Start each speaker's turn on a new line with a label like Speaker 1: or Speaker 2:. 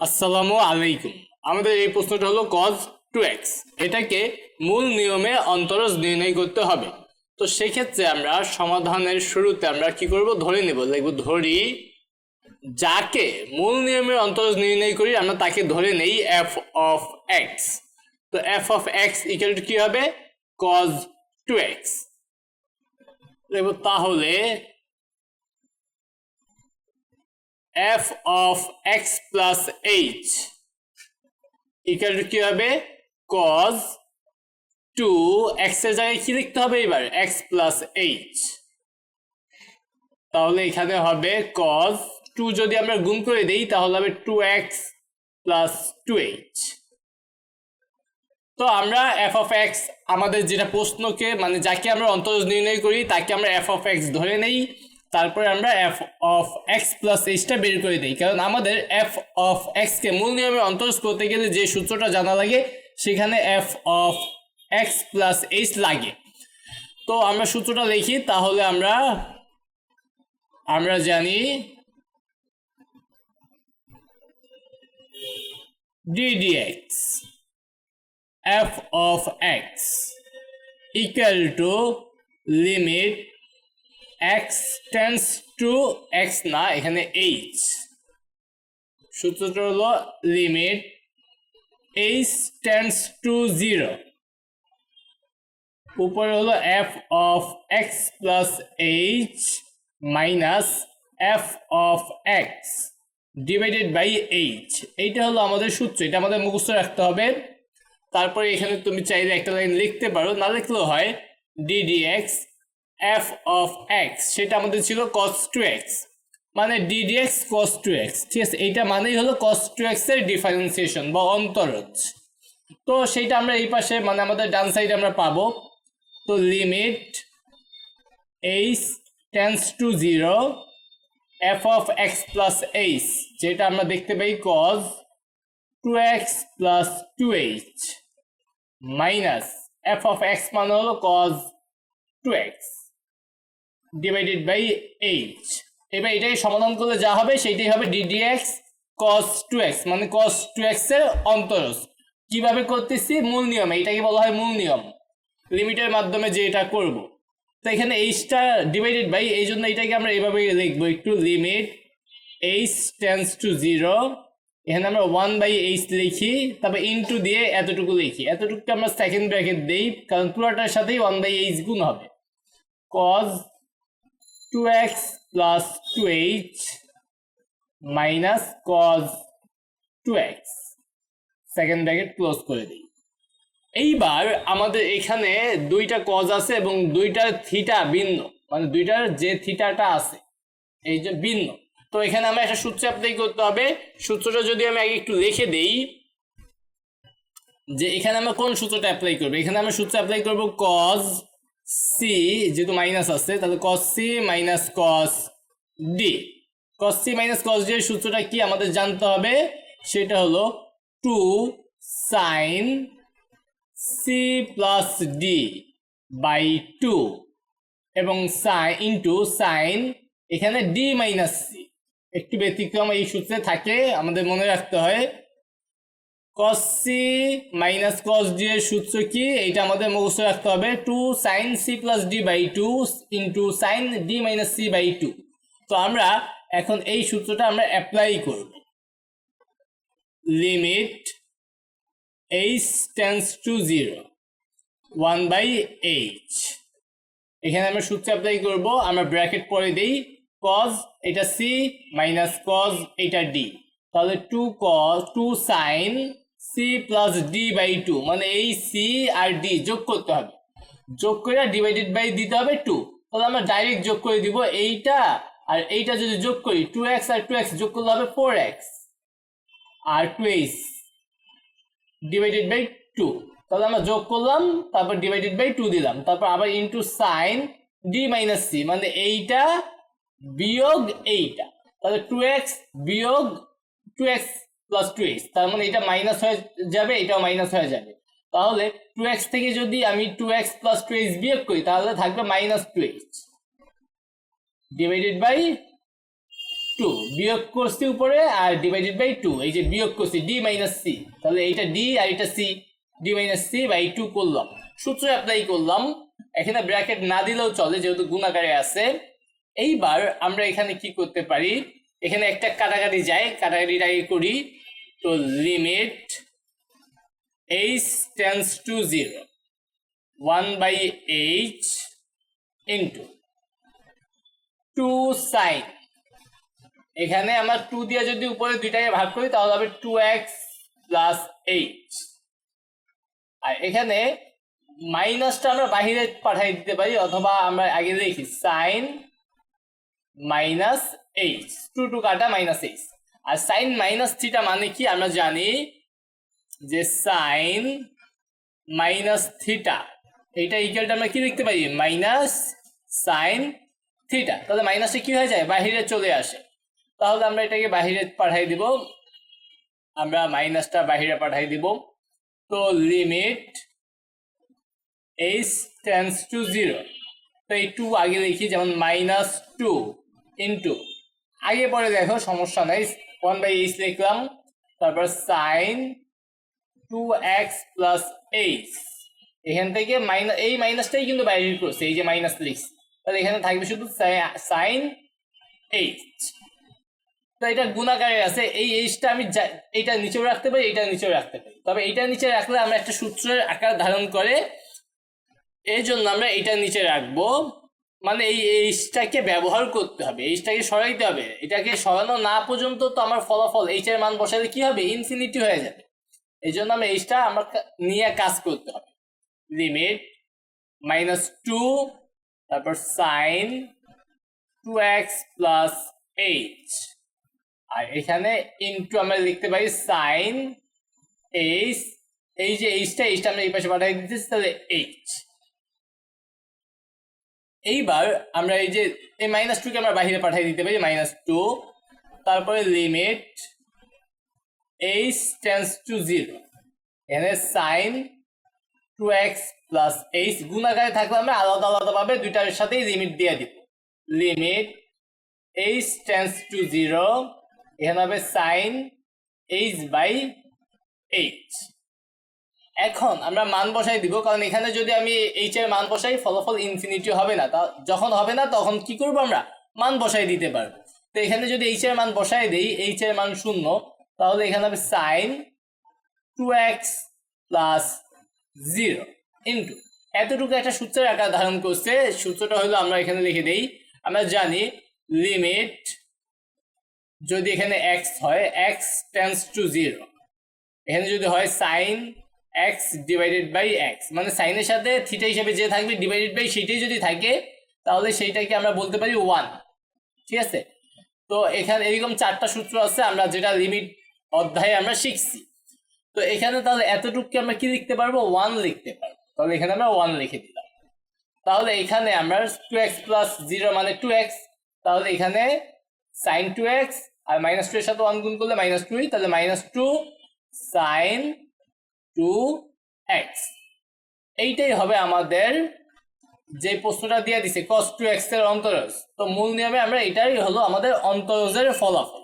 Speaker 1: আসসালামু আলাইকুম। আমাদের এই প্রশ্নটা হলো কজ টু এক্স এটাকে মূল নিয়মে অন্তরজ নির্ণয় করতে হবে। তো সেক্ষেত্রে আমরা সমাধানের শুরুতে আমরা কি করব? ধরে নেব, লিখব ধরি, যাকে মূল নিয়মের অন্তরজ নির্ণয় করি, আমরা তাকে ধরে নেই এফ অফ এক্স তো f of x equal to কি হবে? কজ টু এক্স তাহলে f of x plus h. Equal to কি হবে? Cos 2 x এর জায়গায় কি লিখতে হবে এবার? X plus h. তাহলে এখানে হবে cos 2 যদি আমরা গুণ করে দেই, তাহলে হবে 2x plus 2h তো আমরা f of x, আমাদের যেটা প্রশ্নকে মানে যাকে আমরা অন্তরজ নির্ণয় করি, তাকে আমরা f of x ধরে নেই। তারপরে আমরা এফ অফ এক্স প্লাস এইচটা বের করে দিই। কারণ আমাদের এফ অফ এক্সকে মূল নিয়মে অন্তরজ করতে গেলে যে সূত্রটা জানা লাগে, সেখানে f of x plus h লাগে। তো আমরা সূত্রটা লিখি, তাহলে আমরা আমরা জানি ddx f of x equal to limit x tends to x, না, এখানে h সূত্রটা হলো লিমিট h tends to 0 উপরে হলো f of x plus h minus f of x divided by h এইটা হলো আমাদের সূত্র, এটা আমাদের মুখস্থ রাখতে হবে। তারপরে এখানে তুমি চাইলে একটা লাইন লিখতে পারো, না লিখলেও হয়। ddx f of x, সেটা আমাদের ছিল cos 2x মানে ddx cos 2x ঠিক আছে? এইটা মানেই হলো cos 2x এর ডিফারেন্সিয়েশন বা অন্তরজ। তো সেইটা আমরা এই পাশে মানে আমাদের ডান সাইডে আমরা পাবো। তো limit h tends to zero f of x plus h, যেটা আমরা দেখতে পাই cos 2x plus 2h minus f of x মানে হলো cos 2x divided by h এবার এটাকে সমাধান করলে যা হবে, সেইটাই হবে ddx cos 2x মানে cos 2x এর অন্তরজ কীভাবে করতেছি? মূল নিয়ম, এটাকে বলা হয় মূল নিয়ম। লিমিটের মাধ্যমে যে এটা করব। তো এখানে এইচটা ডিভাইডেড বাই এই জন্য এটাকে আমরা এইভাবে লিখব, একটু limit h tends to zero এখানে আমরা ওয়ান বাই এইচ লিখি, তারপর ইনটু দিয়ে এতটুকু লিখি। এতটুকুকে আমরা সেকেন্ড ব্র্যাকেট দিই, কারণ পুরোটার সাথেই ওয়ান বাই এইচ গুণ হবে। cos 2x plus 2h minus cos 2x second bracket close করে দিই। এইবার আমাদের এখানে দুইটা কজ আছে এবং দুইটার থিটা ভিন্ন। মানে দুইটার যে থিটাটা আছে, এই যে ভিন্ন। তো এখানে আমরা একটা সূত্র অ্যাপ্লাই করতে হবে। সূত্রটা যদি আমি আগে একটু লিখে দেই, যে এখানে আমরা কোন সূত্রটা অ্যাপ্লাই করব? এখানে আমরা সূত্র অ্যাপ্লাই করব কজ সি যেহেতু মাইনাস আছে, তাহলে cos c minus cos d cos c minus cos d সূত্রটা কি আমাদের জানতে হবে? সেটা হলো two sine c plus d by two এবং সাইন ইন্টু সাইন এখানে ডি মাইনাস সি একটু ব্যতিক্রম এই সূত্রে থাকে, আমাদের মনে রাখতে হয়। Cos c minus cos d এর সূত্র কি? এইটা আমাদের মুখস্থ রাখতে হবে। Two sine c plus d by two into sine d minus c by two তো আমরা এখন এই সূত্রটা আমরা অ্যাপ্লাই করব। Limit h tends to zero one by h এখানে আমরা সূত্র অ্যাপ্লাই করব। আমরা ব্র্যাকেট পরে দিই। cos এটা সি মাইনাস cos এটা ডি তাহলে two cos two sine c plus d by two মানে এই সি আর ডি যোগ করতে হবে। যোগ করে ডিভাইডেড বাই দিতে হবে টু তাহলে আমরা ডাইরেক্ট যোগ করে দিব এইটা, আর এইটা যদি যোগ করি টু এক্স আর টু এক্স যোগ করলে হবে four x R two h divided by two তাহলে আমরা যোগ করলাম, তারপর ডিভাইডেড বাই টু দিলাম। তারপর আবার into sine d minus c মানে এইটা বিয়োগ এইটা। তাহলে টু এক্স বিয়োগ two x plus two x তার মানে এটা মাইনাস হয়ে যাবে, এটাও মাইনাস হয়ে যাবে। তাহলে টু এক্স থেকে যদি আমি two x plus two x বিয়োগ করি, তাহলে থাকবে minus two x divided by two বিয়োগ করছি উপরে আর ডিভাইডেড বাই টু এই যে বিয়োগ করছি ডি মাইনাস সি তাহলে এইটা ডি আর এটা c d minus c by two করলাম। সূত্র অ্যাপ্লাই করলাম, এখানে ব্র্যাকেট না দিলেও চলে, যেহেতু গুণাকারে আছে। এইবার আমরা এখানে কি করতে পারি? এখানে একটা কাটাকাটি যায় কাটাকাটিটা আগে করি? তো limit h tends to zero one by h into two sine এখানে আমার টু দিয়ে যদি উপরে দুইটাকে ভাগ করি, তাহলে হবে টু এক্স প্লাস এইচ আর এখানে মাইনাসটা আমরা বাহিরে পাঠিয়ে দিতে পারি, অথবা আমরা আগে দেখি sine minus h two two কাটা মাইনাস এইচ আর সাইন মাইনাস থিটা মানে কি? আমরা জানি যে সাইন মাইনাস থিটা এইটা ইকুয়ালটা আমরা কি লিখতে পারি? মাইনাস সাইন থিটা তাহলে মাইনাসে কি হয়ে যায়? বাহিরে চলে আসে। তাহলে আমরা এটাকে বাহিরে পাঠাই দিব। আমরা মাইনাসটা বাহিরে পাঠাই দিব। তো limit h tends to zero তো এই টু আগে লিখি, যেমন মাইনাস টু ইন্টু আগে পরে দেখো, সমস্যা নাই। ওয়ান বাই এইচ লিখলাম। তারপর sine two x plus h এখান থেকে মাইনাস এই মাইনাসটাই কিন্তু বাইরে করছে এই যে মাইনাস লিখছি। তাহলে এখানে থাকবে শুধু সাইন এইচ তো এটা গুণাকারে আছে। এই এইচটা আমি এইটা নিচেও রাখতে পারি এটা নিচেও রাখতে পারি। তবে এটা নিচে রাখলে আমরা একটা সূত্রের আকার ধারণ করে এই জন্য আমরা এটা নিচে রাখব। মানে এই এইচটাকে ব্যবহার করতে হবে এইচটাকে সরাইতে হবে। এটাকে সরানো না পর্যন্ত তো আমার ফলাফল এইচ এর মান বসালে কি হবে? ইনফিনিটি হয়ে যাবে। এই জন্য আমি এইচটা আমার নিয়ে কাজ করতে হবে। লিমিট মাইনাস টু তারপর sine two x plus h আর এখানে ইনটু আমরা লিখতে পারি সাইন এইচ এই যে এইচটা এইচটা আমরা এই পাশে পাঠিয়ে দিতেছি, তাহলে এইচ এইবার আমরা এই যে, এই মাইনাস টুকে আমরা বাইরে পাঠিয়ে দিতে পারি মাইনাস টু তারপরে limit h tends to zero এখানে sine two x plus h গুণাকারে থাকলে আমরা আলাদা আলাদা ভাবে দুইটার সাথেই লিমিট দিয়ে দিব। Limit h tends to zero এখানে হবে সাইন এইচ বাই এইচ এখন আমরা মান বসাই দিব, কারণ এখানে যদি আমি এইচ এর মান বসাই, ফলাফল ইনফিনিটি হবে না। তা যখন হবে না, তখন কি করব আমরা? মান বসাই দিতে পারব। তো এখানে যদি এইচ এর মান বসাই দেই এইচ এর মান শূন্য, তাহলে এখানে হবে sine two x plus zero into এতটুকু একটা সূত্রের আকার ধারণ করছে, সূত্রটা হলো আমরা এখানে লিখে দেই, আমরা জানি লিমিট যদি এখানে এক্স হয় এক্স টেন্স টু জিরো এখানে যদি হয় sine x divided by x মানে সাইনের সাথে থিটা হিসেবে যে থাকবে ডিভাইডেড বাই সেটাই যদি থাকে, তাহলে সেইটাকে আমরা বলতে পারি ওয়ান ঠিক আছে? তো এখানে এরকম চারটা সূত্র আছে, আমরা যেটা লিমিট অধ্যায়ে আমরা শিখছি। তো এখানে তাহলে এতটুকু আমরা কি লিখতে পারব? ওয়ান লিখতে পারব। তাহলে এখানে আমরা ওয়ান লিখে দিলাম। তাহলে এখানে আমরা টু এক্স প্লাস জিরো মানে টু এক্স তাহলে এখানে সাইন টু এক্স আর মাইনাস টু এর সাথে ওয়ান গুণ করলে মাইনাস টুই তাহলে minus two sine two x এইটাই হবে আমাদের যে প্রশ্নটা দিয়ে দিছে কস টু এক্সের অন্তরজ। তো মূল নিয়মে আমরা এটাই হলো আমাদের অন্তরজের ফলাফল।